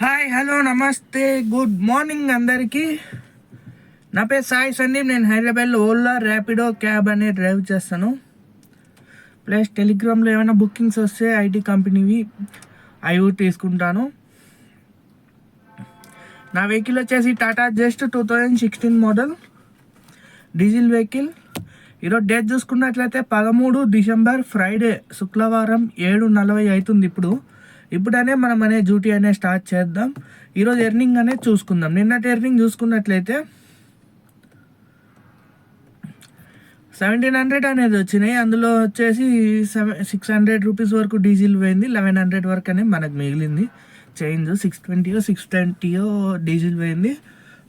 Hi hello నమస్తే good morning అందరికీ. నా పేరు సాయి సందీప్ నేను హైదరాబాద్లో ఓలా ర్యాపిడో క్యాబ్ అనేది డ్రైవ్ చేస్తాను. ప్లస్ టెలిగ్రామ్లో ఏమైనా బుకింగ్స్ వస్తే ఐటీ కంపెనీవి అవి తీసుకుంటాను. నా వెహికల్ వచ్చేసి Tata just two thousand sixteen model diesel vehicle. ఈరోజు డేట్ చూసుకున్నట్లయితే పదమూడు డిసెంబర్ ఫ్రైడే శుక్రవారం ఏడు నలభై అవుతుంది ఇప్పుడు. ఇప్పుడనే మనం అనే డ్యూటీ అనే స్టార్ట్ చేద్దాం. ఈరోజు ఎర్నింగ్ అనేది చూసుకుందాం. నిన్నటి ఎర్నింగ్ చూసుకున్నట్లయితే సెవెంటీన్ హండ్రెడ్ అనేది వచ్చినాయి. అందులో వచ్చేసి సెవెన్ సిక్స్ హండ్రెడ్ రూపీస్ వరకు డీజిల్ పోయింది. లెవెన్ హండ్రెడ్ వరకు అనేది మనకు మిగిలింది. చేంజ్ సిక్స్ ట్వంటీయో సిక్స్ ట్వంటీయో డీజిల్ పోయింది.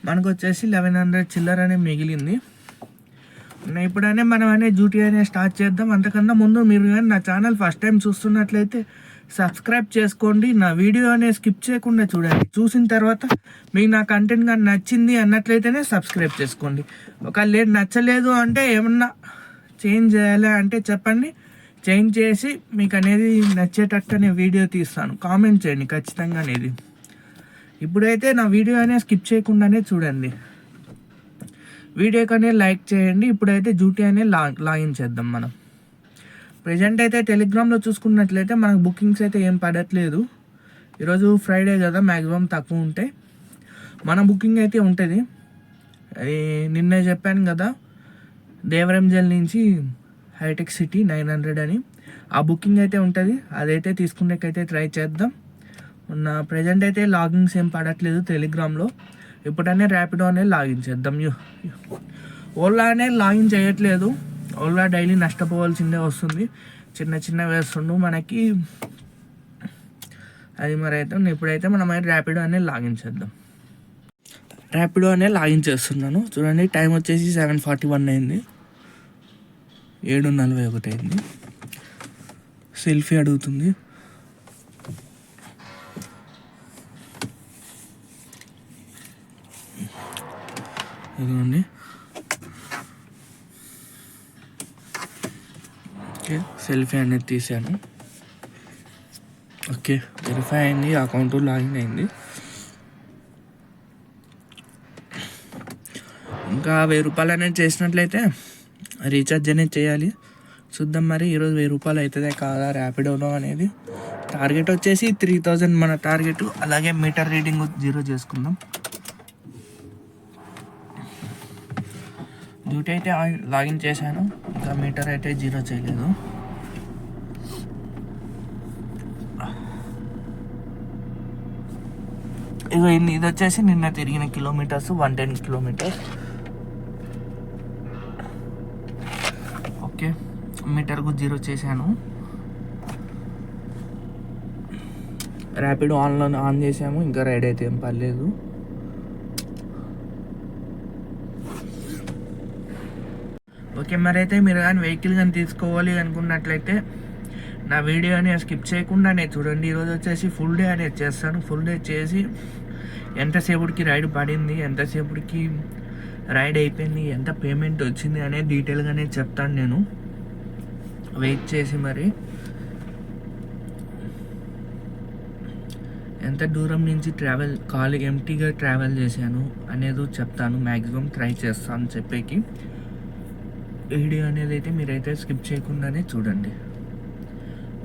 మనకు వచ్చేసి లెవెన్ హండ్రెడ్ చిల్లర అనేది మిగిలింది. ఇప్పుడనే మనం అనే డ్యూటీ అనే స్టార్ట్ చేద్దాం. అంతకన్నా ముందు మీరు కానీ నా ఛానల్ ఫస్ట్ టైం చూస్తున్నట్లయితే సబ్స్క్రైబ్ చేసుకోండి. నా వీడియో అనేది స్కిప్ చేయకుండా చూడండి. చూసిన తర్వాత మీకు నా కంటెంట్ కానీ నచ్చింది అన్నట్లయితేనే సబ్స్క్రైబ్ చేసుకోండి. ఒకవేళ లేదు నచ్చలేదు అంటే ఏమన్నా చేంజ్ చేయాలి అంటే చెప్పండి. చేంజ్ చేసి మీకు అనేది నచ్చేటట్టు నేను వీడియో తీస్తాను. కామెంట్ చేయండి ఖచ్చితంగా అనేది. ఇప్పుడైతే నా వీడియో అనేది స్కిప్ చేయకుండానే చూడండి. వీడియోకనే లైక్ చేయండి. ఇప్పుడైతే డ్యూటీ అనేది లా లాగిన్ చేద్దాం మనం. ప్రజెంట్ అయితే టెలిగ్రామ్లో చూసుకున్నట్లయితే మనకు బుకింగ్స్ అయితే ఏం పడట్లేదు. ఈరోజు ఫ్రైడే కదా మ్యాక్సిమం తక్కువ ఉంటాయి మన బుకింగ్ అయితే ఉంటుంది. అది నిన్నే చెప్పాను కదా దేవరంజల్ నుంచి హైటెక్ సిటీ నైన్ హండ్రెడ్ అని. ఆ బుకింగ్ అయితే ఉంటుంది. అదైతే తీసుకునేకైతే ట్రై చేద్దాం. ఉన్న ప్రజెంట్ అయితే లాగిన్స్ ఏం పడట్లేదు టెలిగ్రామ్లో ఇప్పుడనే ర్యాపిడో అనేది లాగిన్ చేద్దాం ఓలా అనేది లాగిన్ చేయట్లేదు. ఓలా డైలీ నష్టపోవాల్సిందే వస్తుంది. చిన్న చిన్న వేస్తుండు మనకి అది మరి అయితే ఇప్పుడైతే మనం అయితే ర్యాపిడో అనేది లాగిన్ చేద్దాం. ర్యాపిడో అనేది లాగిన్ చేస్తున్నాను. చూడండి టైం వచ్చేసి సెవెన్ ఫార్టీ వన్ అయింది. ఏడు నలభై ఒకటి అయింది. సెల్ఫీ అడుగుతుంది. ఇదిగోండి ఓకే సెల్ఫీ అనేది తీసాను ఓకే వెరిఫై అయింది అకౌంట్ లాగిన్ అయింది. ఇంకా వెయ్యి రూపాయలు అనేది చేసినట్లయితే రీఛార్జ్ అనేది చేయాలి. చూద్దాం మరి ఈరోజు వెయ్యి రూపాయలు అవుతుందే కాదా ర్యాపిడోలో అనేది. టార్గెట్ వచ్చేసి త్రీ థౌజండ్ మన టార్గెట్ అలాగే మీటర్ రీడింగ్ జీరో చేసుకుందాం. డ్యూటీ అయితే లాగిన్ చేశాను ఇంకా మీటర్ అయితే జీరో చేయలేదు. ఇది ఇది వచ్చేసి నిన్న తిరిగిన kilometres one ten kilometres. Okay మీటర్కు zero చేశాను. ర్యాపిడ్ ఆన్లో ఆన్ చేసాము ఇంకా రైడ్ అయితే ఏం పర్లేదు. ఓకే మరి అయితే మీరు కానీ వెహికల్ కానీ తీసుకోవాలి అనుకున్నట్లయితే నా వీడియోని స్కిప్ చేయకుండా నేను చూడండి. ఈరోజు వచ్చేసి ఫుల్ డే అనేది చేస్తాను. ఫుల్ డే చేసి ఎంతసేపుడికి రైడ్ పడింది ఎంతసేపుడికి రైడ్ అయిపోయింది ఎంత పేమెంట్ వచ్చింది అనేది డీటెయిల్గానే చెప్తాను నేను. వెయిట్ చేసి మరి. ఎంత దూరం నుంచి ట్రావెల్ కాలు ఎంటీగా ట్రావెల్ చేశాను అనేది చెప్తాను మ్యాక్సిమం ట్రై చేస్తాను చెప్పేకి. వీడియో అనేది అయితే మీరైతే స్కిప్ చేయకుండానే చూడండి.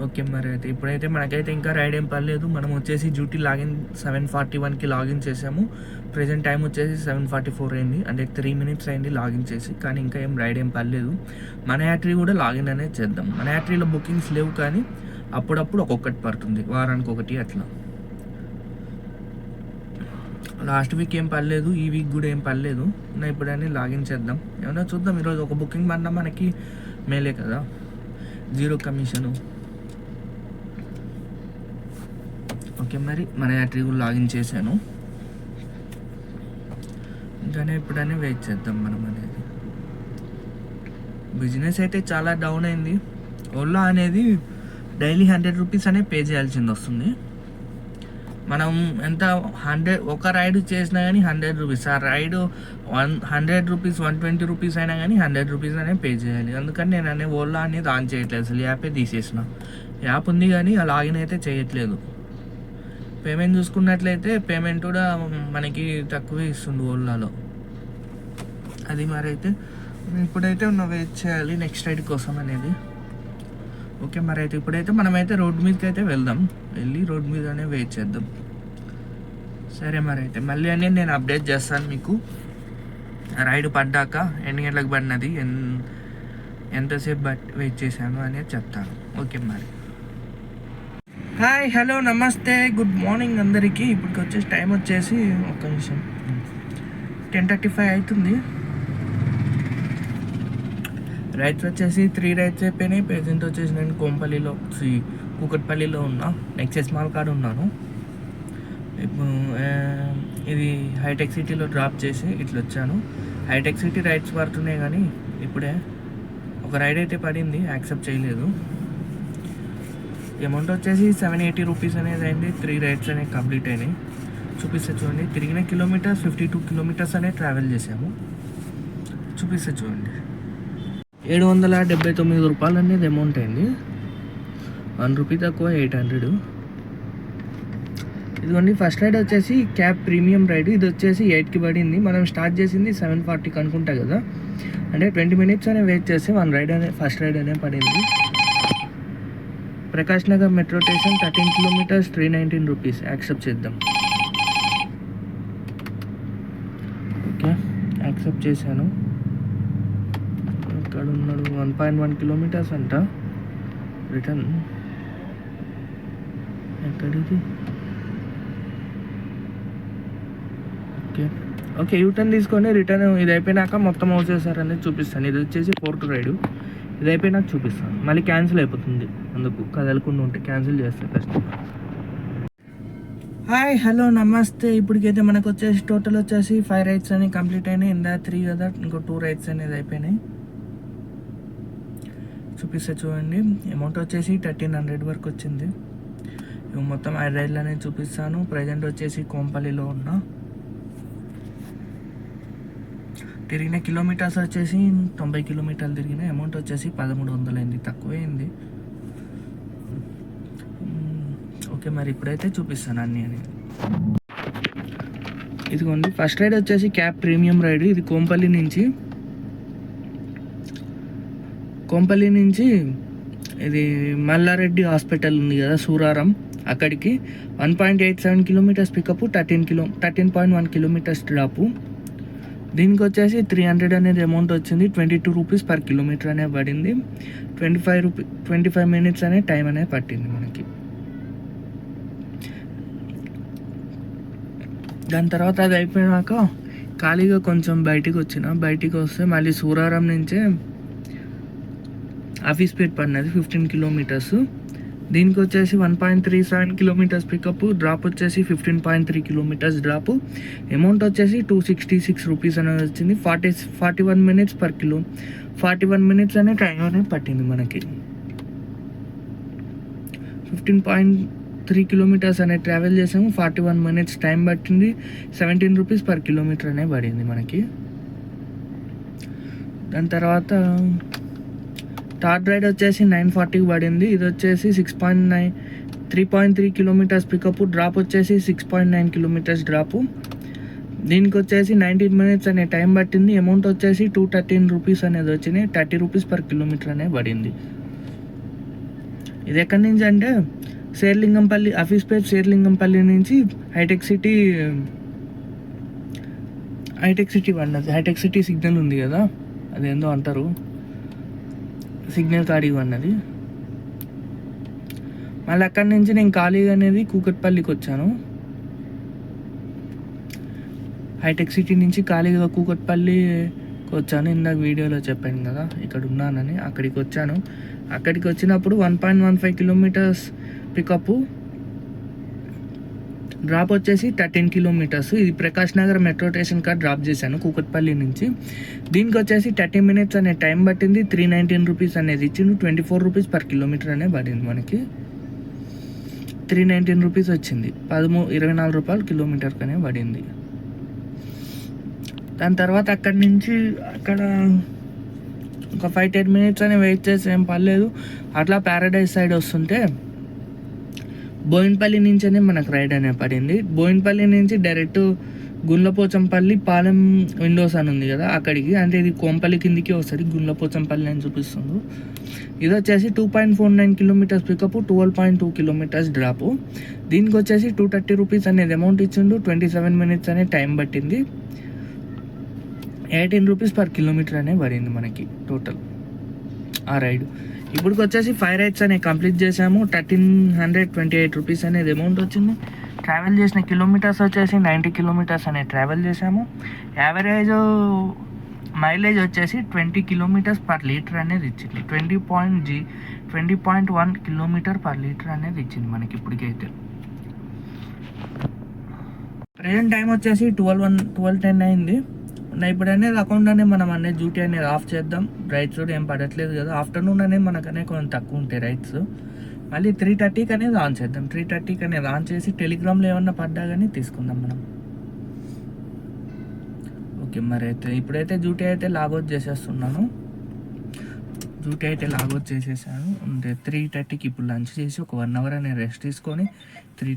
ఓకే మరి అయితే ఇప్పుడైతే మనకైతే ఇంకా రైడ్ ఏం పర్లేదు మనం వచ్చేసి డ్యూటీ లాగిన్ సెవెన్ ఫార్టీ వన్కి లాగిన్ చేసాము. ప్రజెంట్ టైం వచ్చేసి సెవెన్ ఫార్టీ ఫోర్ అయింది. అంటే త్రీ మినిట్స్ అయింది లాగిన్ చేసి కానీ ఇంకా ఏం రైడ్ ఏం పర్లేదు మన యాట్రీ కూడా లాగిన్ అనేది చేద్దాం. మన యాట్రీలో బుకింగ్స్ లేవు కానీ అప్పుడప్పుడు ఒక్కొక్కటి పడుతుంది. వారానికి ఒకటి అట్లా. లాస్ట్ వీక్ ఏం పర్లేదు ఈ వీక్ కూడా ఏం పర్లేదు నా ఇప్పుడని లాగిన్ చేద్దాం. ఏమైనా చూద్దాం. ఈరోజు ఒక బుకింగ్ పడినా మనకి మేలే కదా. జీరో కమిషను ఓకే మరి మన యాట్రీ కూడా లాగిన్ చేశాను. ఇంకానే ఇప్పుడనే వెయిట్ చేద్దాం మనం అనేది. బిజినెస్ అయితే చాలా డౌన్ అయింది. ఓలా అనేది డైలీ హండ్రెడ్ రూపీస్ అనే పే చేయాల్సింది వస్తుంది. మనం ఎంత హండ్రెడ్ ఒక రైడ్ చేసినా కానీ హండ్రెడ్ రూపీస్ ఆ ride one hundred rupees one twenty rupees అయినా కానీ హండ్రెడ్ రూపీస్ అనే పే చేయాలి. అందుకని నేను అనే ఓలా అనేది ఆన్ చేయట్లేదు. అసలు యాపే తీసేసిన. యాప్ ఉంది కానీ ఆ లాగిన్ అయితే చేయట్లేదు. పేమెంట్ చూసుకున్నట్లయితే పేమెంట్ కూడా మనకి తక్కువే ఇస్తుండు ఓలాలో అది మరి అయితే ఇప్పుడైతే ఉన్న వెయిట్ చేయాలి నెక్స్ట్ రైడ్ కోసం అనేది. ఓకే మరి అయితే ఇప్పుడైతే మనమైతే రోడ్ మీదకి అయితే వెళ్దాం. వెళ్ళి రోడ్ మీదనే వెయిట్ చేద్దాం. సరే మరి అయితే మళ్ళీ అనేది నేను అప్డేట్ చేస్తాను మీకు. రైడ్ పడ్డాక ఎన్ని గంటలకు పడినది ఎన్ ఎంతసేపు బట్ వెయిట్ చేశాను అనేది చెప్తాను. ఓకే మరి. హాయ్ హలో నమస్తే. గుడ్ మార్నింగ్ అందరికీ. ఇప్పటికి వచ్చేసి టైం వచ్చేసి ఒక నిమిషం. టెన్ థర్టీ ఫైవ్ అవుతుంది రైడ్స్ వచ్చేసి త్రీ రైడ్స్ అయిపోయినాయి. ప్రెసెంట్ వచ్చేసి నేను కోంపల్లిలో సి కూకట్పల్లిలో ఉన్నా. నెక్స్ట్ మాల్ కార్డు ఉన్నాను. ఇప్పుడు ఇది హైటెక్ సిటీలో డ్రాప్ చేసి ఇట్లా వచ్చాను. హైటెక్ సిటీ రైడ్స్ పడుతున్నాయి కానీ ఇప్పుడే ఒక రైడ్ అయితే పడింది. యాక్సెప్ట్ చేయలేదు. అమౌంట్ వచ్చేసి సెవెన్ ఎయిటీ రూపీస్ అనేది అయింది. త్రీ రైడ్స్ అనేవి కంప్లీట్ అయినాయి. చూపిస్తే చూడండి. తిరిగిన కిలోమీటర్స్ ఫిఫ్టీ టూ కిలోమీటర్స్ అనేవి ట్రావెల్ చేసాము చూపిస్తే చూడండి. ఏడు వందల డెబ్బై తొమ్మిది రూపాయలు అనేది అమౌంట్ అయింది. వన్ రూపీ తక్కువ ఎయిట్ హండ్రెడ్. ఇదిగోండి. ఫస్ట్ రైడ్ వచ్చేసి క్యాబ్ ప్రీమియం రైడ్. ఇది వచ్చేసి ఎయిట్కి పడింది. మనం స్టార్ట్ చేసింది సెవెన్ ఫార్టీకి అనుకుంటా కదా. అంటే ట్వంటీ మినిట్స్ అనే వెయిట్ చేస్తే వన్ రైడ్ అనే ఫస్ట్ రైడ్ అనే పడింది. Prakash Nagar metro station thirteen kilometres three nineteen rupees. Accept చేద్దాం. ఓకే. యాక్సెప్ట్ చేశాను. ఇక్కడ ఉన్నాడు వన్ పాయింట్ వన్ కిలోమీటర్స్ అంట. రిటర్న్. ఎక్కడిది? ఓకే. ఓకే యూటర్న్ తీసుకొని రిటర్న్ ఇది అయిపోయినాక మొత్తం అవుట్ చేశారనేది చూపిస్తాను. ఇది వచ్చేసి ఫోర్త్ రైడు. ఇది అయిపోయినాక చూపిస్తాను. మళ్ళీ క్యాన్సిల్ అయిపోతుంది. అందుకు కదలకుండా ఉంటే క్యాన్సిల్ చేస్తే ఫస్ట్ హాయ్ హలో నమస్తే. ఇప్పటికైతే మనకు వచ్చేసి టోటల్ వచ్చేసి ఫైవ్ రైడ్స్ అని కంప్లీట్ అయినాయి. ఇందా త్రీ కదా ఇంకో టూ రైడ్స్ అనేది అయిపోయినాయి. చూపిస్తే చూడండి. అమౌంట్ వచ్చేసి థర్టీన్ హండ్రెడ్ వరకు వచ్చింది. ఇవి మొత్తం ఐదు రైళ్ళు అనేది చూపిస్తాను. ప్రజెంట్ వచ్చేసి కోంపల్లిలో ఉన్నా తిరిగిన కిలోమీటర్స్ వచ్చేసి తొంభై కిలోమీటర్లు తిరిగిన అమౌంట్ వచ్చేసి పదమూడు వందలు అయింది అయింది ఓకే మరి ఇప్పుడైతే చూపిస్తాను అన్నీ అని. ఇదిగోండి ఫస్ట్ రైడ్ వచ్చేసి క్యాబ్ ప్రీమియం రైడ్. ఇది కోంపల్లి నుంచి. కోంపల్లి నుంచి ఇది మల్లారెడ్డి హాస్పిటల్ ఉంది కదా సూరారం. అక్కడికి one point eight seven kilometres pickup thirteen kilo thirteen point one kilometres drop. దీనికి వచ్చేసి త్రీ హండ్రెడ్ అనేది అమౌంట్ వచ్చింది. Twenty two rupees per kilometre అనే పడింది. Twenty five rupee twenty five minutes అనే టైం అనేది పట్టింది మనకి. దాని తర్వాత అది అయిపోయినాక ఖాళీగా కొంచెం బయటికి వచ్చిన. బయటికి వస్తే మళ్ళీ సూరారం నుంచే ఆఫీస్ పేట్ పడినది ఫిఫ్టీన్ కిలోమీటర్స్ దీనికి వచ్చేసి one point three seven kilometres pickup drop వచ్చేసి fifteen point three kilometres drop amount వచ్చేసి టూ సిక్స్టీ సిక్స్ రూపీస్ అనేది వచ్చింది. Forty forty one minutes per kilo forty one minutes అనే టైం అనేది పట్టింది మనకి. ఫిఫ్టీన్ పాయింట్ త్రీ కిలోమీటర్స్ అనే travel చేసాము. ఫార్టీ వన్ మినిట్స్ టైం పట్టింది. సెవెంటీన్ రూపీస్ పర్ కిలోమీటర్ అనే పడింది మనకి. దాని తర్వాత థర్డ్ రైడ్ వచ్చేసి నైన్ ఫార్టీకి పడింది. ఇది వచ్చేసి six point nine three point three kilometres pickup drop వచ్చేసి six point nine kilometres drop దీనికి వచ్చేసి నైన్టీన్ మినిట్స్ అనే టైం పట్టింది. అమౌంట్ వచ్చేసి టూ థర్టీన్ రూపీస్ అనేది వచ్చినాయి. థర్టీ రూపీస్ పర్ కిలోమీటర్ అనే పడింది. ఇది ఎక్కడి నుంచి అంటే శేర్లింగంపల్లి ఆఫీస్ పేజ్ శేర్లింగంపల్లి నుంచి హైటెక్ సిటీ హైటెక్ సిటీ పడినది. హైటెక్ సిటీ సిగ్నల్ ఉంది కదా అదేందో అంటారు. సిగ్నల్ కాడికి అన్నది మళ్ళీ అక్కడి నుంచి నేను ఖాళీగా అనేది కూకట్పల్లికి వచ్చాను. హైటెక్ సిటీ నుంచి ఖాళీగా కూకట్పల్లికి వచ్చాను. ఇందాక వీడియోలో చెప్పాను కదా ఇక్కడ ఉన్నానని అక్కడికి వచ్చాను. అక్కడికి వచ్చినప్పుడు one point one five kilometres pickup drop వచ్చేసి థర్టీన్ కిలోమీటర్స్. ఇది ప్రకాష్ నగర్ మెట్రో స్టేషన్ కాడ డ్రాప్ చేశాను కూకట్పల్లి నుంచి. దీనికి వచ్చేసి థర్టీ మినిట్స్ అనే టైం పట్టింది. త్రీ నైన్టీన్ రూపీస్ అనేది ఇచ్చింది twenty four rupees per kilometre అనే పడింది మనకి. త్రీ నైన్టీన్ రూపీస్ వచ్చింది. పదమూ ఇరవై నాలుగు రూపాయలు కిలోమీటర్ కనే పడింది. దాని తర్వాత అక్కడి నుంచి అక్కడ ఒక ఫైవ్ టెన్ మినిట్స్ అని వెయిట్ చేసి ఏం పర్లేదు. అట్లా ప్యారడైజ్ సైడ్ వస్తుంటే బోయిన్పల్లి నుంచే మనకు రైడ్ అనే పడింది. బోయిన్పల్లి నుంచి డైరెక్ట్ గుండ్లపోచంపల్లి పాలెం విండోస్ అని ఉంది కదా అక్కడికి. అంటే ఇది కోంపల్లి కిందికి వస్తుంది. గుండ్లపోచంపల్లి అని చూపిస్తుంది. ఇది వచ్చేసి two point four nine kilometres pickup twelve point two kilometres drop దీనికి వచ్చేసి టూ థర్టీ రూపీస్ అనేది అమౌంట్ ఇచ్చిండు. ట్వంటీ సెవెన్ మినిట్స్ అనే టైం పట్టింది. ఎయిటీన్ రూపీస్ పర్ కిలోమీటర్ అనే పడింది మనకి టోటల్ ఆ రైడ్ ఇప్పుడు వచ్చేసి ఫైవ్ రైడ్స్ అనేవి కంప్లీట్ చేసాము thirteen hundred twenty eight rupees అనేది అమౌంట్ వచ్చింది. ట్రావెల్ చేసిన కిలోమీటర్స్ వచ్చేసి నైంటీ కిలోమీటర్స్ అనేది ట్రావెల్ చేసాము యావరేజ్ మైలేజ్ వచ్చేసి ట్వంటీ కిలోమీటర్స్ పర్ లీటర్ అనేది ఇచ్చింది. Twenty point G twenty point one kilometre per litre అనేది ఇచ్చింది మనకి ఇప్పటికైతే. ప్రజెంట్ టైం వచ్చేసి ట్వెల్వ్ వన్ ట్వెల్వ్ టెన్ అయింది. ఇప్పుడు అనేది అకౌంట్ అనేది మనం అనేది డ్యూటీ అనేది ఆఫ్ చేద్దాం. రైట్స్ కూడా ఏం పడట్లేదు కదా. ఆఫ్టర్నూన్ అనేది మనకనే కొంచెం తక్కువ ఉంటాయి రైట్స్ మళ్ళీ త్రీ థర్టీకి అనేది ఆన్ చేద్దాం. త్రీ థర్టీకి అనేది ఆన్ చేసి టెలిగ్రామ్లో ఏమన్నా పడ్డా కానీ తీసుకుందాం మనం. ఓకే మరి అయితే ఇప్పుడైతే డ్యూటీ అయితే లాగౌట్ చేసేస్తున్నాను. డ్యూటీ అయితే లాగౌట్ చేసేసాను. అంటే త్రీ థర్టీకి ఇప్పుడు లంచ్ చేసి ఒక వన్ అవర్ అనేది రెస్ట్ తీసుకొని త్రీ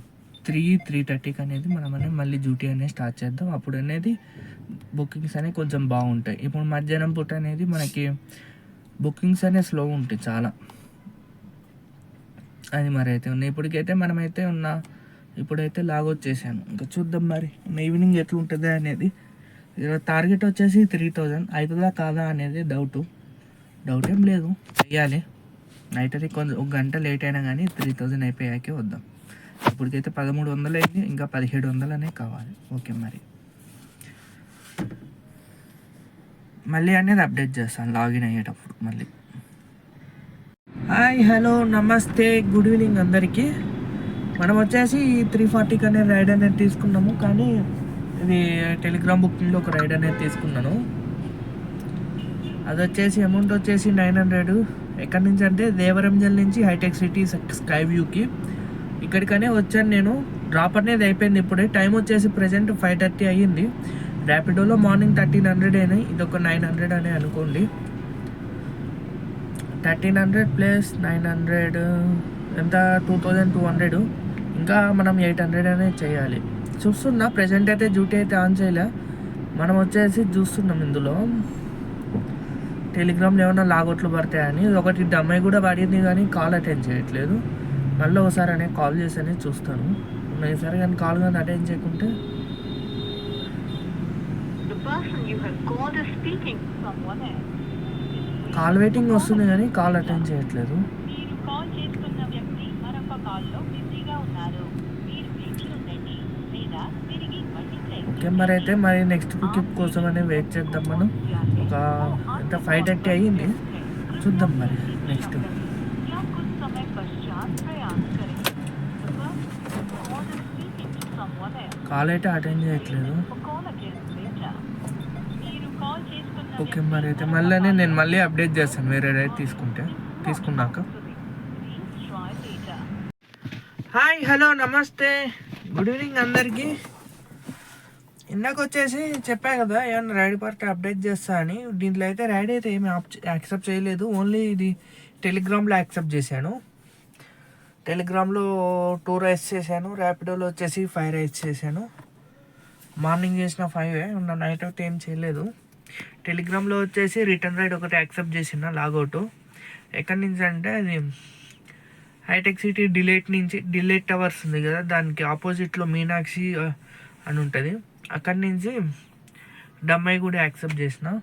త్రీ త్రీ థర్టీకి అనేది మనం అనేది మళ్ళీ డ్యూటీ అనేది స్టార్ట్ చేద్దాం. అప్పుడు అనేది బుకింగ్స్ అనేవి కొంచెం బాగుంటాయి. ఇప్పుడు మధ్యాహ్నం పూట అనేది మనకి బుకింగ్స్ అనేవి స్లో ఉంటాయి చాలా. అది మరి అయితే ఉన్నాయి. ఇప్పటికైతే మనమైతే ఉన్న ఇప్పుడైతే లాగౌట్ చేశాను ఇంకా చూద్దాం మరి ఈవినింగ్ ఎట్లా ఉంటుంది అనేది టార్గెట్ వచ్చేసి త్రీ థౌజండ్. అవుతుందా కాదా అనేది డౌట్. డౌట్ ఏం లేదు. చెయ్యాలి. నైట్ అది కొంచెం ఒక గంట లేట్ అయినా కానీ త్రీ థౌజండ్ అయిపోయాకే వద్దాం. ఇప్పటికైతే పదమూడు వందలు అయింది ఇంకా పదిహేడు వందలు కావాలి. ఓకే మరి. మళ్ళీ అనేది అప్డేట్ చేస్తాను లాగిన్ అయ్యేటప్పుడు మళ్ళీ. హాయ్ హలో నమస్తే గుడ్ ఈవినింగ్ అందరికీ. మనం వచ్చేసి త్రీ ఫార్టీకి అనే రైడ్ అనేది తీసుకున్నాము కానీ ఇది టెలిగ్రామ్ బుకింగ్లో ఒక రైడ్ అనేది తీసుకున్నాను. అది వచ్చేసి అమౌంట్ వచ్చేసి నైన్ హండ్రెడ్. ఎక్కడి నుంచి అంటే దేవరంజల్ నుంచి హైటెక్ సిటీ స్కై వ్యూకి. ఇక్కడికనే వచ్చాను నేను. డ్రాప్ అనేది అయిపోయింది ఇప్పుడే. టైం వచ్చేసి ప్రజెంట్ ఫైవ్ థర్టీ అయ్యింది. ర్యాపిడోలో మార్నింగ్ థర్టీన్ హండ్రెడ్ అయినాయి. ఇది ఒక నైన్ హండ్రెడ్ అని అనుకోండి. Thirteen hundred plus nine hundred ఎంత? టూ థౌజండ్ టూ హండ్రెడ్ ఇంకా మనం ఎయిట్ హండ్రెడ్ అనేది చేయాలి. చూస్తున్నా ప్రజెంట్ అయితే డ్యూటీ అయితే ఆన్ చేయలే. మనం వచ్చేసి చూస్తున్నాం ఇందులో. టెలిగ్రామ్లో ఏమైనా లాగొట్లు పడతాయని ఒకటి డమ్మాయి కూడా పడింది కానీ కాల్ అటెండ్ చేయట్లేదు. మళ్ళీ ఒకసారి అనే కాల్ చేసి అనేది చూస్తాను. ఈసారి కానీ కాల్ కానీ అటెండ్ చేయకుంటే. కాల్ వెయిటింగ్ వస్తుంది కానీ కాల్ అటెండ్ చేయట్లేదు. ఓకే మరి అయితే మరి నెక్స్ట్ పికప్ కోసం అని వెయిట్ చేద్దాం మనం. ఒక ఎంత ఫైవ్ థర్టీ అయ్యింది. చూద్దాం మరి నెక్స్ట్. కాల్ అయితే అటెండ్ చేయట్లేదు. ఓకే మరి అయితే మళ్ళీ నేను మళ్ళీ అప్డేట్ చేస్తాను. వేరే డైట్ తీసుకుంటే. తీసుకున్నాక. హాయ్ హలో నమస్తే. గుడ్ ఈవినింగ్ అందరికీ. ఇందాక వచ్చేసి చెప్పా కదా ఏమన్నా రైడ్ పార్టీ అప్డేట్ చేస్తా అని. దీంట్లో అయితే రైడ్ అయితే ఏమి యాక్సెప్ట్ చేయలేదు. ఓన్లీ ఇది టెలిగ్రామ్లో యాక్సెప్ట్ చేశాను. టెలిగ్రామ్లో టూ రైస్ చేశాను ర్యాపిడోలో వచ్చేసి ఫైవ్ రైస్ చేశాను. మార్నింగ్ చేసిన ఫైవ్ ఉన్న నైట్ అవుట్ ఏం చేయలేదు. టెలిగ్రామ్లో వచ్చేసి రిటర్న్ రైడ్ ఒకటి యాక్సెప్ట్ చేసిన లాగౌట్. ఎక్కడి నుంచి అంటే అది హైటెక్ సిటీ డిలేట్ నుంచి డిలేట్ టవర్స్ ఉంది కదా దానికి ఆపోజిట్లో మీనాక్షి అని ఉంటుంది. అక్కడి నుంచి డమ్మాయి కూడా యాక్సెప్ట్ చేసిన.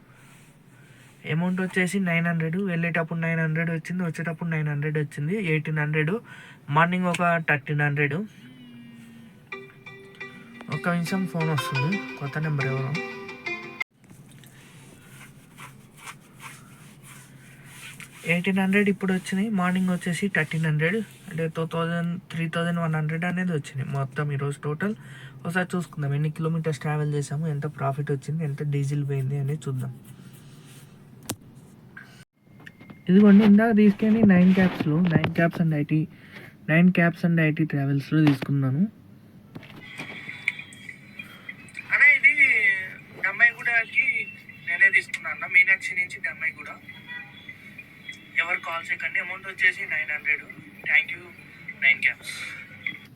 అమౌంట్ వచ్చేసి నైన్ హండ్రెడ్ వెళ్ళేటప్పుడు నైన్ హండ్రెడ్ వచ్చింది వచ్చేటప్పుడు నైన్ హండ్రెడ్ వచ్చింది ఎయిటీన్ హండ్రెడ్ మార్నింగ్ ఒక థర్టీన్ హండ్రెడ్. ఒక నిమిషం ఫోన్ వస్తుంది కొత్త నెంబర్ ఎవరు? ఎయిటీన్ హండ్రెడ్ ఇప్పుడు వచ్చినాయి మార్నింగ్ వచ్చేసి థర్టీన్ హండ్రెడ్ అంటే two thousand three thousand one hundred అనేది వచ్చినాయి. మొత్తం ఈరోజు టోటల్ ఒకసారి చూసుకుందాం ఎన్ని కిలోమీటర్స్ ట్రావెల్ చేసాము ఎంత ప్రాఫిట్ వచ్చింది ఎంత డీజిల్ పోయింది అనేది చూద్దాం. ఇదిగోండి ఇందాక తీసుకెళ్ళి nine క్యాబ్స్లో nine cabs and IT nine cabs and IT ట్రావెల్స్లో తీసుకున్నాను. అన్న ఇది దమ్మాయిగూడకి నేనే తీసుకున్నాను అన్న మీనాక్షి నుంచి దమ్మాయిగూడ ఎవరు కాల్ చేయకండి అమౌంట్ వచ్చేసి nine hundred thank you nine cabs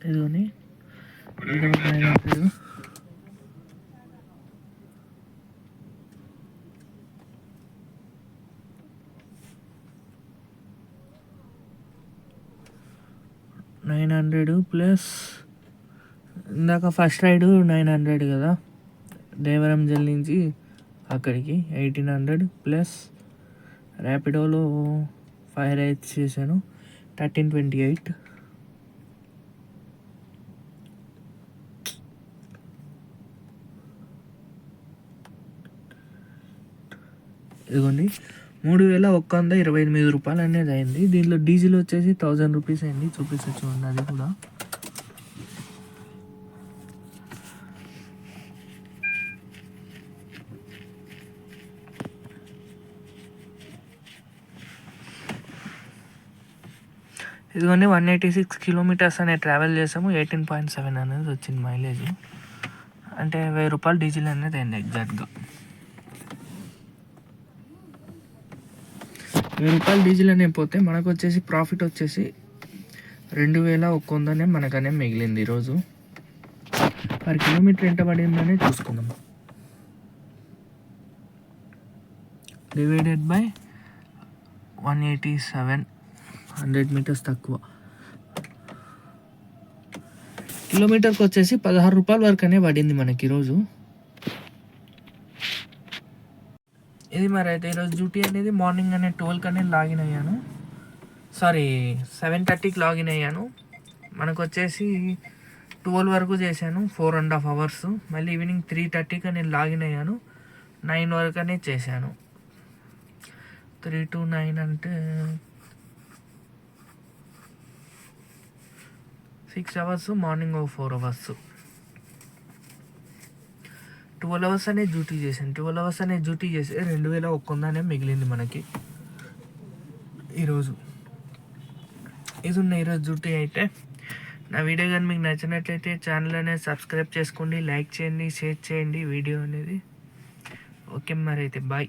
ఇదిగోని ఇది nine hundred nine hundred plus ఇందాక ఫస్ట్ రైడ్ నైన్ హండ్రెడ్ కదా. దేవరం జల్లించి అక్కడికి ఎయిటీన్ హండ్రెడ్ ప్లస్ ర్యాపిడోలో ఫైవ్ రైడ్స్ చేశాను. Thirteen twenty eight. ఇదిగోండి. మూడు వేల ఒక్క వంద ఇరవై ఎనిమిది రూపాయలు అనేది అయింది. దీంట్లో డీజిల్ వచ్చేసి థౌజండ్ రూపీస్ అయింది. చూపించచ్చు చూడండి అది కూడా. ఇదిగోండి వన్ ఎయిటీ సిక్స్ కిలోమీటర్స్ అనే ట్రావెల్ చేసాము. ఎయిటీన్ పాయింట్ సెవెన్ అనేది వచ్చింది మైలేజ్ అంటే వెయ్యి రూపాయలు డీజిల్ అనేది అయింది ఎగ్జాక్ట్గా వెయ్యి రూపాయలు డీజిల్ అనే పోతే మనకు వచ్చేసి ప్రాఫిట్ వచ్చేసి రెండు వేల ఒక్క వందనే మనకనే మిగిలింది ఈరోజు. పర్ కిలోమీటర్ ఎంత పడిందనే చూసుకుందాం. Divided by one eighty seven hundred metres తక్కువ. కిలోమీటర్కి వచ్చేసి పదహారు రూపాయల వరకు అనే పడింది మనకి ఈరోజు. ఇది మరి అయితే ఈరోజు డ్యూటీ అనేది మార్నింగ్ అనే ట్వెల్వ్కి అనేది లాగిన్ అయ్యాను. సారీ సెవెన్ థర్టీకి లాగిన్ అయ్యాను. మనకు వచ్చేసి ట్వెల్వ్ వరకు చేశాను ఫోర్ అండ్ హాఫ్ అవర్స్ మళ్ళీ ఈవినింగ్ త్రీ థర్టీకి నేను లాగిన్ అయ్యాను నైన్ వరకు అనేది చేశాను. త్రీ టు నైన్ అంటే సిక్స్ అవర్స్ మార్నింగ్ ఒక ఫోర్ అవర్స్ ట్వెల్వ్ అవర్స్ అనే డ్యూటీ చేశాను ట్వెల్వ్ అవర్స్ అనే డ్యూటీ చేస్తే రెండు వేల ఒక్క వందనే మిగిలింది మనకి. ఈరోజు. ఇది ఉన్న ఈరోజు డ్యూటీ అయితే నా వీడియో కానీ మీకు నచ్చినట్లయితే ఛానల్ అనేది సబ్స్క్రైబ్ చేసుకోండి లైక్ చేయండి షేర్ చేయండి వీడియో అనేది. ఓకే మరి అయితే బాయ్.